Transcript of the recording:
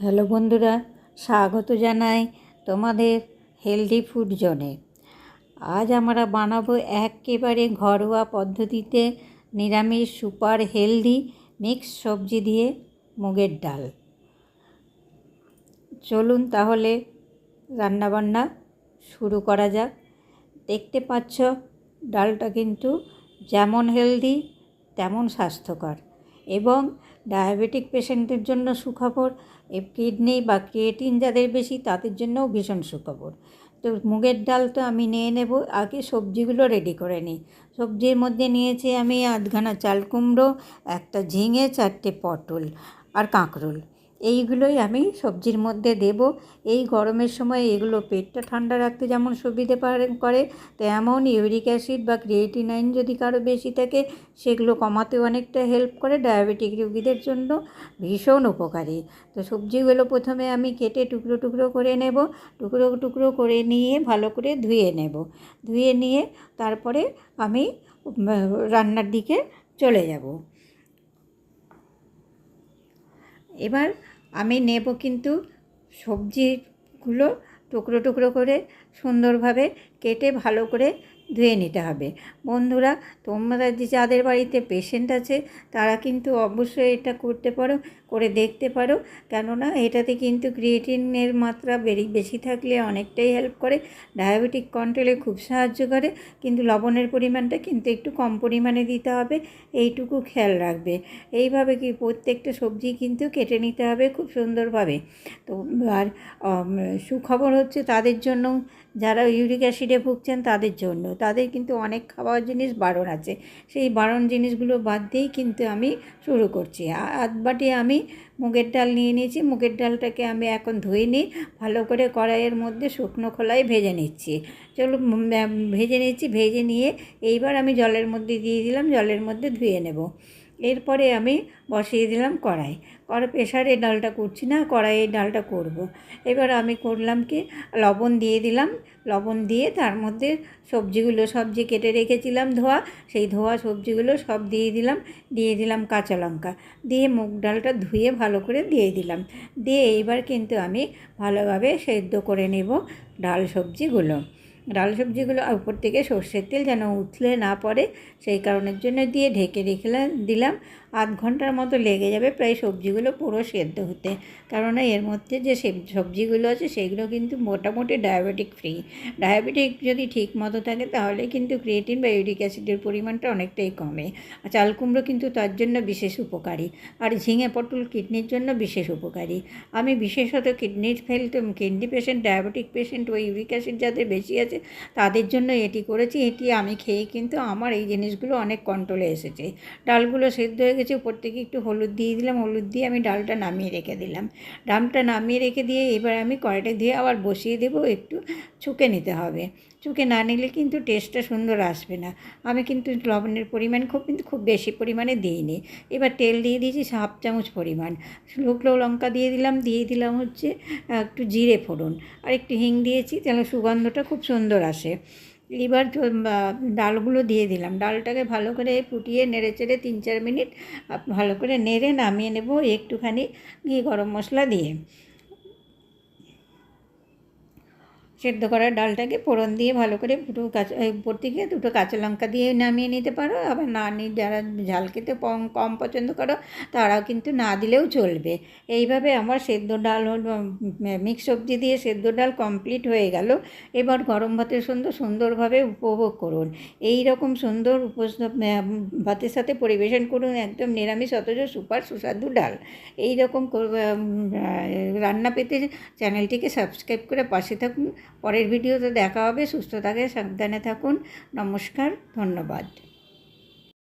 Hello বন্ধুরা, স্বাগত জানাই তোমাদের হেলদি ফুড জোনে আজ আমরা বানাবো একেবারে ঘরোয়া পদ্ধতিতে নিরামিষ সুপার হেলদি মিক্স সবজি দিয়ে মুগের ডাল। চলুন তাহলে রান্নাবান্না শুরু করা যাক। দেখতে পাচ্ছ, ডালটা কিন্তু যেমন হেলদি, তেমন স্বাস্থ্যকর। এবং ডায়াবেটিক পেশেন্টের জন্য সুখবর কিডনি বা ক্রিয়েটিন যাদের বেশি তাদের জন্যও ভীষণ সুখবর। তো মুগের ডাল তো আমি নিয়ে নেব, আগে সবজিগুলো রেডি করে নিই। সবজির মধ্যে নিয়েছি আমি আধখানা চাল কুমড়ো, একটা ঝিঙে, চারটে পটল আর কাঁকরোল। এইগুলোই আমি সবজির মধ্যে দেব। এই গরমের সময় এগুলো পেটটা ঠান্ডা রাখতে যেমন সুবিধে করে, তেমন ইউরিক অ্যাসিড বা ক্রিয়েটিনাইন যদি কারও বেশি থাকে, সেগুলো কমাতে অনেকটা হেল্প করে ডায়াবেটিক রোগীদের জন্য ভীষণ উপকারী। তো সবজিগুলো প্রথমে আমি কেটে টুকরো টুকরো করে নেব। টুকরো টুকরো করে নিয়ে ভালো করে ধুয়ে নেব। ধুয়ে নিয়ে তারপরে আমি রান্নার দিকে চলে যাব। এবার আমি নেব কিন্তু সবজিগুলো টুকরো টুকরো করে সুন্দরভাবে কেটে ভালো করে ধুয়ে নিতে হবে। বন্ধুরা, তোমরা যে যাদের বাড়িতে পেশেন্ট আছে, তারা কিন্তু অবশ্যই এটা করতে পারো, করে দেখতে পারো। কেননা, এটাতে কিন্তু ক্রিয়েটিনের মাত্রা বেরি, বেশি থাকলে অনেকটাই হেল্প করে। ডায়াবেটিক কন্ট্রোলে খুব সাহায্য করে, কিন্তু লবণের পরিমাণটা কিন্তু একটু কম পরিমাণে দিতে হবে। এইটুকু খেয়াল রাখবে। এইভাবে কি প্রত্যেকটা সবজি কিন্তু কেটে নিতে হবে খুব সুন্দরভাবে। তো, আর সুখবর হচ্ছে তাদের জন্য, যারা ইউরিক অ্যাসিডে ভুগছেন তাদের জন্য। তাদের কিন্তু অনেক খাওয়ার জিনিস বারণ আছে। সেই বারণ জিনিসগুলো বাদ দিয়েই কিন্তু আমি শুরু করছি। আধ বাটি আমি মুগের ডাল নিয়ে নিয়েছি। মুগের ডালটাকে আমি এখন ধুয়ে নিই ভালো করে কড়াইয়ের মধ্যে শুকনো খোলায় ভেজে নিচ্ছি। চলো ভেজে নিচ্ছি। ভেজে নিয়ে এইবার আমি জলের মধ্যে দিয়ে দিলাম। জলের মধ্যে ধুয়ে নেব। এরপরে আমি বসিয়ে দিলাম কড়াই। কড়া প্রেশারে ডালটা করছি না, কড়াইয়ে ডালটা করব। এবার আমি করলাম কি, লবণ দিয়ে দিলাম। লবণ দিয়ে তার মধ্যে সবজিগুলো, সবজি কেটে রেখেছিলাম ধোয়া। সেই ধোয়া সবজিগুলো সব দিয়ে দিলাম দিয়ে দিলাম কাঁচা লঙ্কা। দিয়ে মুগ ডালটা ধুয়ে ভালো করে দিয়ে দিলাম। দিয়ে এইবার কিন্তু আমি ভালোভাবে সেদ্ধ করে নেব ডাল সবজিগুলো। ডাল সবজিগুলো উপর থেকে সর্ষের তেল যেন উথলে না পড়ে, সেই কারণের জন্য দিয়ে ঢেকে রেখে দিলাম। আধ ঘণ্টার মতো লেগে যাবে প্রায় সবজিগুলো পুরো সেদ্ধ হতে। কারণ এর মধ্যে যে সবজিগুলো আছে সেগুলো কিন্তু মোটামুটি ডায়াবেটিক ফ্রি ডায়াবেটিক যদি ঠিক মতো থাকে তাহলে কিন্তু ক্রিয়েটিন বা ইউরিক অ্যাসিডের পরিমাণটা অনেকটাই কমে। আর চাল কুমড়ো কিন্তু তার জন্য বিশেষ উপকারী। আর ঝিঙে পটল কিডনির জন্য বিশেষ উপকারী। আমি বিশেষত কিডনির ফেলতে কিডনি পেশেন্ট ডায়াবেটিক পেশেন্ট ও ইউরিক অ্যাসিড যাদের বেশি আছে তাদের জন্য এটি করেছি। এটি আমি খেয়ে কিন্তু আমার এই জিনিসগুলো অনেক কন্ট্রোলে এসেছে। ডালগুলো সেদ্ধ হয়ে গেছে, উপর থেকে একটু হলুদ দিয়ে দিলাম, হলুদ দিয়ে আমি ডালটা নামিয়ে রেখে দিলাম। ডামটা নামিয়ে রেখে দিয়ে এবার আমি কড়াইটা দিয়ে আবার বসিয়ে দেবো, একটু ছুকে নিতে হবে। চুকে না নিলে কিন্তু টেস্টটা সুন্দর আসবে না। আমি কিন্তু লবণের পরিমাণ খুব, কিন্তু খুব বেশি পরিমাণে দিইনি। এবার তেল দিয়ে দিয়েছি হাফ চামচ পরিমাণ। শুকনো লঙ্কা দিয়ে দিলাম দিয়ে দিলাম হচ্ছে, একটু জিরে ফোড়ন। আর একটু হিং দিয়েছি তাহলে সুগন্ধটা খুব সুন্দর আসে। এবার ডালগুলো দিয়ে দিলাম। ডালটাকে ভালো করে ফুটিয়ে নেড়ে চেড়ে তিন চার মিনিট ভালো করে নেড়ে নামিয়ে নেব একটুখানি ঘি গরম মশলা দিয়ে। সেদ্ধ করা ডালটাকে ফোড়ন দিয়ে ভালো করে দুটো কাঁচা উপর থেকে দুটো কাঁচা লঙ্কা দিয়ে নামিয়ে নিতে পারো। আবার না নিয়ে যারা ঝাল খেতে কম পছন্দ করো, তারাও কিন্তু না দিলেও চলবে। এইভাবে আমার সেদ্ধ ডাল মিক্স সবজি দিয়ে সেদ্ধ ডাল কমপ্লিট হয়ে গেল। এবার গরম ভাতের সুন্দর সুন্দরভাবে উপভোগ করুন। এই রকম সুন্দর উপস ভাতের সাথে পরিবেশন করুন একদম নিরামিষ অথচ সুপার সুস্বাদু ডাল। এই রকম রান্না পেতে চ্যানেলটিকে সাবস্ক্রাইব করে পাশে থাকুন। পরের ভিডিওতে দেখা হবে। সুস্থ থাকে সাবধানে থাকুন। নমস্কার ধন্যবাদ।